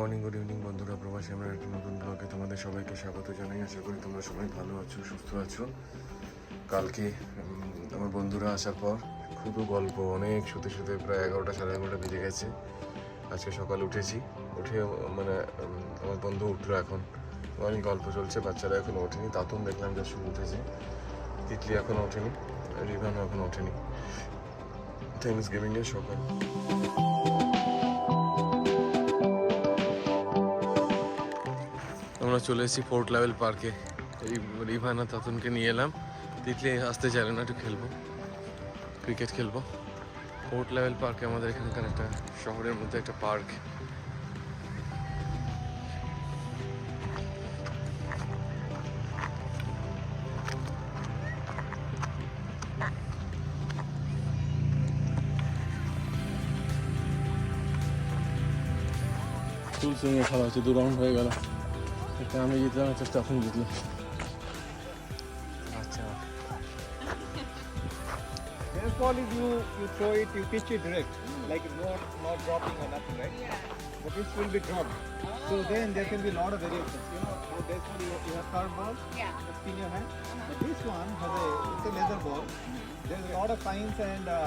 Morning good evening বন্ধুরা, প্রবাসী আমরা একটা নতুন ব্লগে তোমাদের সবাইকে স্বাগত জানাই। আশা করি তোমরা সবাই ভালো আছো, সুস্থ আছো। কালকে আমার বন্ধুরা আসার পর খুব গল্প, অনেক শুতে শুতে প্রায় এগারোটা, সাড়ে এগারোটা বেজে গেছে। আজকে সকালে উঠেছি, উঠে মানে আমার বন্ধু উঠল এখন। অনেক গল্প চলছে, বাচ্চারা এখন ওঠেনি। তাতুন দেখলাম যে শুরু উঠেছে। তিতলি এখনও ওঠেনি, রিভানও এখনও ওঠেনি। থ্যাংকস গিভিংয়ের সকাল। আমরা চলে এসেছি ফোর্ট লেভেল পার্কে এই রিভানা তাতুনকে নিয়ে এলাম। তিতলি আসতে চাইলে না, একটু খেলব। ক্রিকেট খেলব। ফোর্ট লেভেল পার্কে আমাদের এখানকার একটা শহরের মধ্যে একটা পার্ক খেলা হচ্ছে, দু রাউন্ড হয়ে গেল। একটা আমি জিতলাম একটা স্টাফিং জিতলো আচ্ছা Baseball is you you throw it, you pitch it direct, like not not dropping or nothing, right? But this will be dropped. So then there can be a lot of variations. You know, how baseball you, you have curve ball, Yeah. the spin your hand. But this one has a it's a leather ball. There's a lot of science and uh,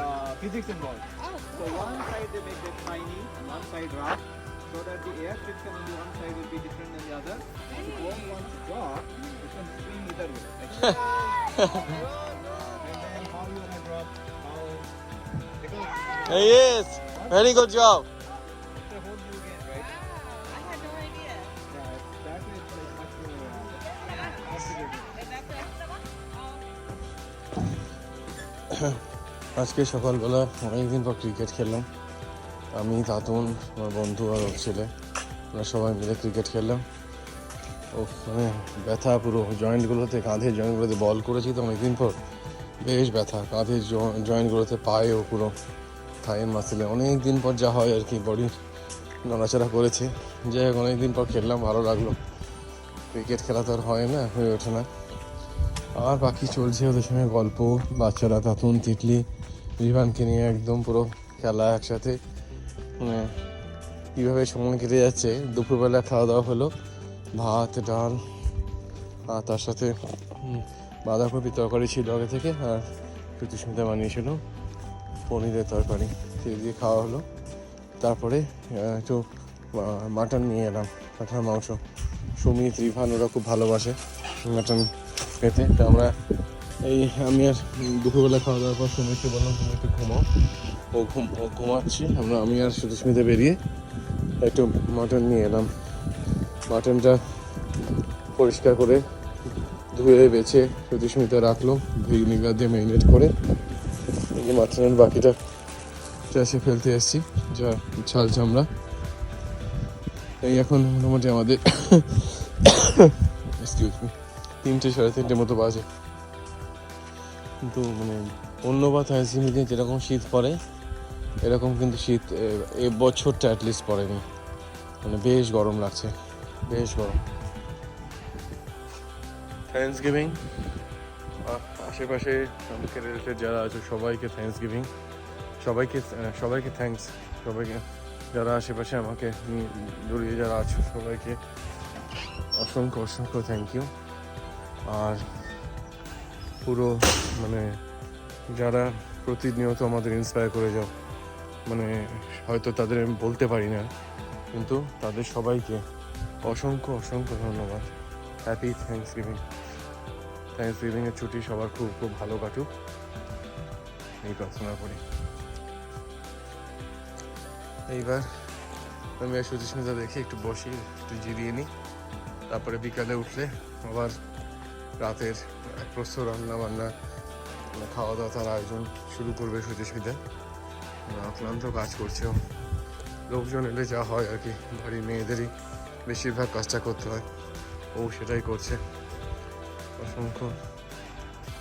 physics involved. Oh, So one side they make it shiny, and one side rough, so that the air friction on the one side will be different than the other. If the ball wants to drop, it can swing either way. Like and then how you wanna drop, how because yes very good job it's a whole new game, right? I had no idea. Yeah, that is like much more uh, complicated. And that's it. আজকে সকালবেলা অনেকদিন পর cricket খেললাম আমি তাতুন আমার বন্ধু আর ওর ছেলে, আমরা সবাই মিলে ক্রিকেট খেললাম। ও মানে ব্যথা পুরো জয়েন্টগুলোতে কাঁধের জয়েন্টগুলোতে বল করেছি তো অনেকদিন পর। বেশ ব্যথা কাঁধের জয়েন্টগুলোতে পায়েও পুরো থাইয়ের মাসেলে অনেক দিন পর যা হয় আর কি বডি নড়াচড়া করেছে। যাই হোক, অনেকদিন পর খেললাম, ভালো লাগল। ক্রিকেট খেলা তো আর হয় না, হয়ে ওঠে না। আর বাকি চলছে ওদের সঙ্গে গল্প, বাচ্চারা তাতুন তিতলি, রিভানকে নিয়ে একদম পুরো খেলা একসাথে। মানে কীভাবে সময় কেটে যাচ্ছে? দুপুরবেলা খাওয়া দাওয়া হলো, ভাত, ডাল, আর তার সাথে বাঁধাকপি তরকারি ছিল আগে থেকে, আর প্রতিস্মিতা বানিয়েছিল, পনিরের তরকারি, সেই দিয়ে খাওয়া হলো। তারপরে একটু মাটন নিয়ে এলাম কাঁঠার মাংস। সুমিত রিভান ওরা খুব ভালোবাসে মাটন খেতে। তো আমরা, এই, আমি আর দুপুরবেলা খাওয়া দাওয়ার পর সুমিতকে বললাম, তুমি একটু ঘুমাও। ও ঘুম, ও ঘুমাচ্ছি। আমরা, আমি আর সুতস্মিতে বেরিয়ে একটু মাটন নিয়ে এলাম। মাটনটা পরিষ্কার করে ধুয়ে বেছে সুতস্মিতা রাখল, ভিনিগার দিয়ে ম্যারিনেট করে। এই মাটনের বাকিটা চাষে ফেলতে এসেছি, যা ছাল চামড়া। এই এখন মোটামুটি আমাদের তিনটে সাড়ে তিনটে মতো বাজে। কিন্তু মানে অন্য বা থ্যাংকসগিভিংয়ে যেরকম শীত পড়ে এরকম কিন্তু শীত, এ- বছরটা অ্যাটলিস্ট পড়েনি। মানে বেশ গরম লাগছে, বেশ গরম। থ্যাংকস গিভিং আশেপাশে আমাকে রিলেটেড যারা আছে, সবাইকে থ্যাংকস গিভিং সবাইকে সবাইকে থ্যাঙ্কস সবাইকে, যারা আশেপাশে আমাকে জড়িয়ে যারা আছো, সবাইকে অসংখ্য অসংখ্য থ্যাংক ইউ আর পুরো মানে যারা প্রতিনিয়ত আমাদের ইন্সপায়ার করে যাও মানে হয়তো তাদের আমি বলতে পারি না। কিন্তু তাদের সবাইকে অসংখ্য অসংখ্য ধন্যবাদ। হ্যাপি থ্যাংকস গিভিং থ্যাংকস গিভিংয়ের ছুটি সবার খুব খুব ভালো কাটুক। এই প্রার্থনা করি। এইবার আমি আর সুচিস্মিতা দেখি, একটু বসি, একটু জিরিয়ে নিই। তারপরে বিকালে উঠলে আবার রাতের এক প্রস্তুত রান্না বান্না খাওয়া দাওয়া তার আয়োজন শুরু করবে সুচিস্মিতা অক্লান্ত কাজ করছে। লোকজন এলে যা হয় আর কি, বাড়ির মেয়েদেরই বেশিরভাগ কাজটা করতে হয়। ও সেটাই করছে। অসংখ্য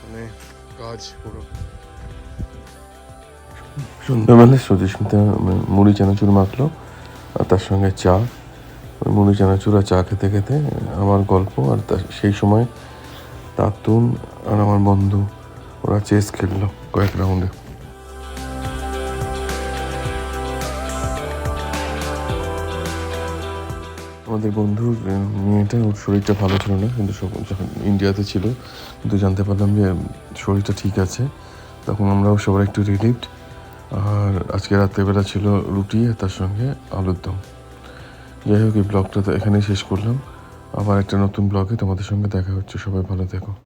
মানে কাজ পুরো। সন্ধ্যাবেলা সুচিস্মিতা মুড়ি চানাচুর মাখলো, আর তার সঙ্গে চা। ওই মুড়ি চানাচুর আর চা খেতে খেতে আমার গল্প আর তার সেই সময় তাতুন আর আমার বন্ধু, ওরা চেস খেললো কয়েক রাউন্ডে আমাদের বন্ধুর মেয়েটা, ওর শরীরটা ভালো ছিল না, কিন্তু যখন ইন্ডিয়াতে ছিল, কিন্তু জানতে পারলাম যে শরীরটা ঠিক আছে। তখন আমরাও সবার একটু রিলিভড আর আজকে রাত্রেবেলা ছিল রুটি আর তার সঙ্গে আলুর দম। যাই হোক, এই ব্লগটা তো এখানেই শেষ করলাম। আবার একটা নতুন ব্লগে তোমাদের সঙ্গে দেখা হচ্ছে। সবাই ভালো থেকো।